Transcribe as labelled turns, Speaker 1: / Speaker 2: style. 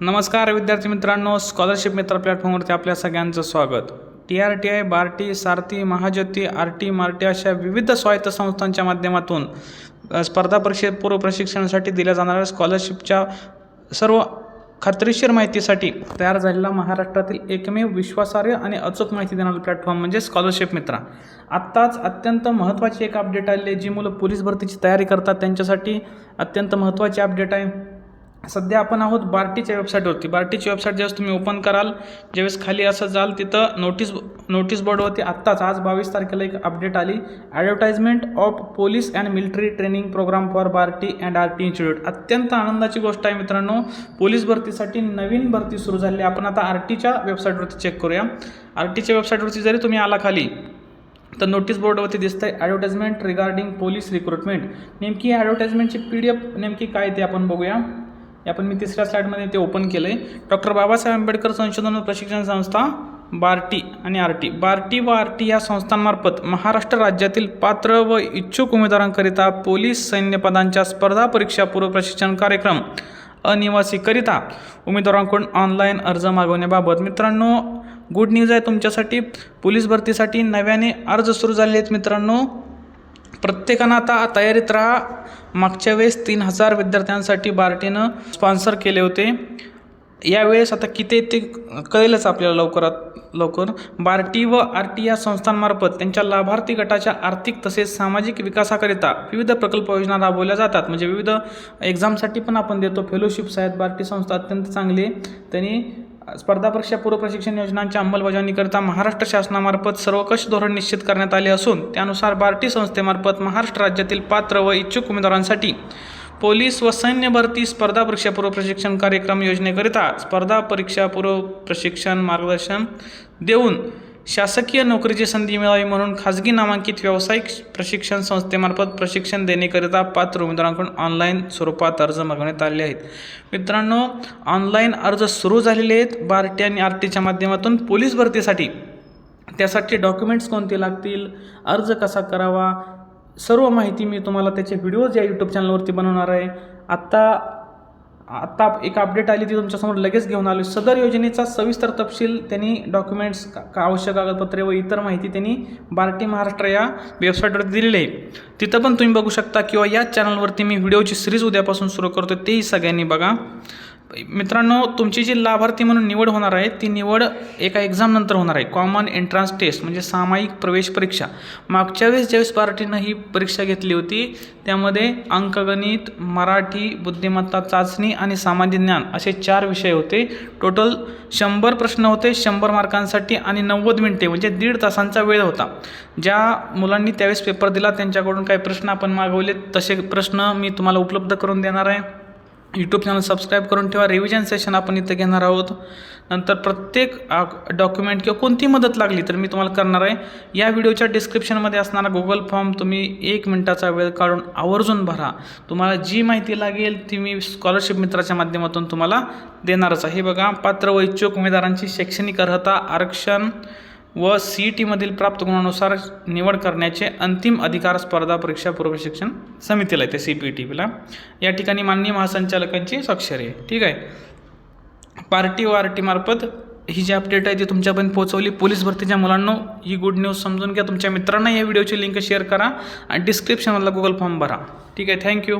Speaker 1: नमस्कार विद्यार्थी मित्रांनो स्कॉलरशिप मित्र प्लॅटफॉर्मवरती आपल्या सगळ्यांचं स्वागत. T R T I Barti Sarathi Mahajyoti R T Marti अशा विविध स्वायत्त संस्थांच्या माध्यमातून स्पर्धा परीक्षे पूर्व प्रशिक्षणासाठी दिल्या जाणाऱ्या स्कॉलरशिपच्या सर्व खात्रीशीर माहितीसाठी तयार झालेला महाराष्ट्रातील एकमेव विश्वासार्ह आणि अचूक माहिती देणारा प्लॅटफॉर्म म्हणजे स्कॉलरशिप मित्रा. आत्ताच अत्यंत महत्त्वाची एक अपडेट आलेली आहे जी मुलं पोलीस भरतीची तयारी करतात त्यांच्यासाठी अत्यंत महत्त्वाची अपडेट आहे. सध्या आपण आहोत बार्टीच्या वेबसाईटवरती. बार्टीची वेबसाईट ज्यावेळेस तुम्ही ओपन कराल ज्यावेळेस खाली असं जाल तिथं नोटीस नोटीस बोर्डवरती आत्ताच आज बावीस तारखेला एक अपडेट आली. Advertisement of police and military training programme for BARTI and R T institute अत्यंत आनंदाची गोष्ट आहे मित्रांनो. पोलीस भरतीसाठी नवीन भरती सुरू झाली आहे. आपण आता आर टीच्या वेबसाईटवरती चेक करूया. आर टीच्या वेबसाईटवरती जरी तुम्ही आला खाली तर नोटीस बोर्डवरती दिसतं आहे ॲडव्हर्टाइजमेंट रिगार्डिंग पोलीस रिक्रुटमेंट नेमकी ॲडव्हर्टाइजमेंटची पी डी एफ नेमकी काय ते आपण बघूया. हे आपण मी तिसऱ्या स्लाईडमध्ये ते ओपन केलं आहे डॉक्टर बाबासाहेब आंबेडकर संशोधन व प्रशिक्षण संस्था बार्टी आणि आर टी. बार्टी व आर टी या संस्थांमार्फत महाराष्ट्र राज्यातील पात्र व इच्छुक उमेदवारांकरिता पोलीस सैन्यपदांच्या स्पर्धा परीक्षा पूर्व प्रशिक्षण कार्यक्रम अनिवासीकरिता उमेदवारांकडून ऑनलाईन अर्ज मागवण्याबाबत. मित्रांनो गुड न्यूज आहे तुमच्यासाठी. पोलीस भरतीसाठी नव्याने अर्ज सुरू झाले आहेत मित्रांनो. प्रत्येकानं आता तयारीत राहा. मागच्या वेळेस तीन हजार विद्यार्थ्यांसाठी बार्टीनं स्पॉन्सर केले होते. यावेळेस आता किती ते कळेलच आपल्याला लवकरात लवकर. बार्टी व आर टी या संस्थांमार्फत त्यांच्या लाभार्थी गटाच्या आर्थिक तसेच सामाजिक विकासाकरिता विविध प्रकल्प योजना राबवल्या जातात. म्हणजे विविध एक्झामसाठी पण आपण देतो. फेलोशिप्स आहेत. बार्टी संस्था अत्यंत चांगली त्यांनी स्पर्धा परीक्षा पूर्व प्रशिक्षण योजनांच्या अंमलबजावणीकरिता महाराष्ट्र शासनामार्फत सर्वकष धोरण निश्चित करण्यात आले असून त्यानुसार बार्टी संस्थेमार्फत महाराष्ट्र राज्यातील पात्र व इच्छुक उमेदवारांसाठी पोलीस व सैन्य भरती स्पर्धा परीक्षा पूर्व प्रशिक्षण कार्यक्रम योजनेकरिता स्पर्धा परीक्षा पूर्व प्रशिक्षण मार्गदर्शन देऊन शासकीय नोकरीची संधी मिळावी म्हणून खाजगी नामांकित व्यावसायिक प्रशिक्षण संस्थेमार्फत प्रशिक्षण देण्याकरिता पात्र उमेदवारांकडून ऑनलाईन स्वरूपात अर्ज मागवण्यात आले आहेत. मित्रांनो ऑनलाईन अर्ज सुरू झालेले आहेत. बार्टी आणि आर टीच्या माध्यमातून पोलीस भरतीसाठी त्यासाठी डॉक्युमेंट्स कोणते लागतील अर्ज कसा करावा सर्व माहिती मी तुम्हाला त्याचे व्हिडिओज या यूट्यूब चॅनलवरती बनवणार आहे. आत्ता आत्ता एक अपडेट आली ती तुमच्यासमोर लगेच घेऊन आलो सदर योजनेचा सविस्तर तपशील त्यांनी डॉक्युमेंट्स का का- आवश्यक कागदपत्रे व इतर माहिती त्यांनी बार्टी महाराष्ट्र या वेबसाईटवर दिलेली आहे. तिथं पण तुम्ही बघू शकता किंवा याच चॅनलवरती मी व्हिडिओची सिरीज उद्यापासून सुरू करतो तेही सगळ्यांनी बघा. मित्रांनो तुमची जी लाभार्थी म्हणून निवड होणार आहे ती निवड एका एक्झामनंतर होणार आहे. कॉमन एंट्रन्स टेस्ट म्हणजे सामायिक प्रवेश परीक्षा. मागच्या वेळेस ज्यावेळेस पार्टीनं ही परीक्षा घेतली होती त्यामध्ये अंकगणित मराठी बुद्धिमत्ता चाचणी आणि सामान्य ज्ञान असे चार विषय होते. टोटल शंभर प्रश्न होते शंभर मार्कांसाठी आणि नव्वद मिनिटे म्हणजे दीड तासांचा वेळ होता. ज्या मुलांनी त्यावेळेस पेपर दिला त्यांच्याकडून काही प्रश्न आपण मागवले तसे प्रश्न मी तुम्हाला उपलब्ध करून देणार आहे. यूट्यूब चॅनल सबस्क्राईब करून ठेवा. रिव्हिजन सेशन आपण इथं घेणार आहोत. नंतर प्रत्येक डॉक्युमेंट किंवा कोणती मदत लागली तर मी तुम्हाला करणार आहे. या व्हिडिओच्या डिस्क्रिप्शनमध्ये असणारा गुगल फॉर्म तुम्ही एक मिनटाचा वेळ काढून आवर्जून भरा. तुम्हाला जी माहिती लागेल ती मी स्कॉलरशिप मित्राच्या माध्यमातून तुम्हाला देणारच आहे. हे बघा पात्र व इच्छुक उमेदवारांची शैक्षणिक अर्हता आरक्षण व सी ई टीमधील प्राप्त गुणानुसार निवड करण्याचे अंतिम अधिकार स्पर्धा परीक्षा पूर्व शिक्षण समितीला येते सी पी टी पीला या ठिकाणी माननीय महासंचालकांची स्वाक्षरी आहे. ठीक आहे? पार्टी व आर टीमार्फत ही जी अपडेट आहे ती तुमच्यापर्यंत पोहोचवली पोलीस भरतीच्या मुलांना ही गुड न्यूज समजून घ्या. तुमच्या मित्रांना या व्हिडिओची लिंक शेअर करा आणि डिस्क्रिप्शनमधला गुगल फॉर्म भरा. ठीक आहे? थँक्यू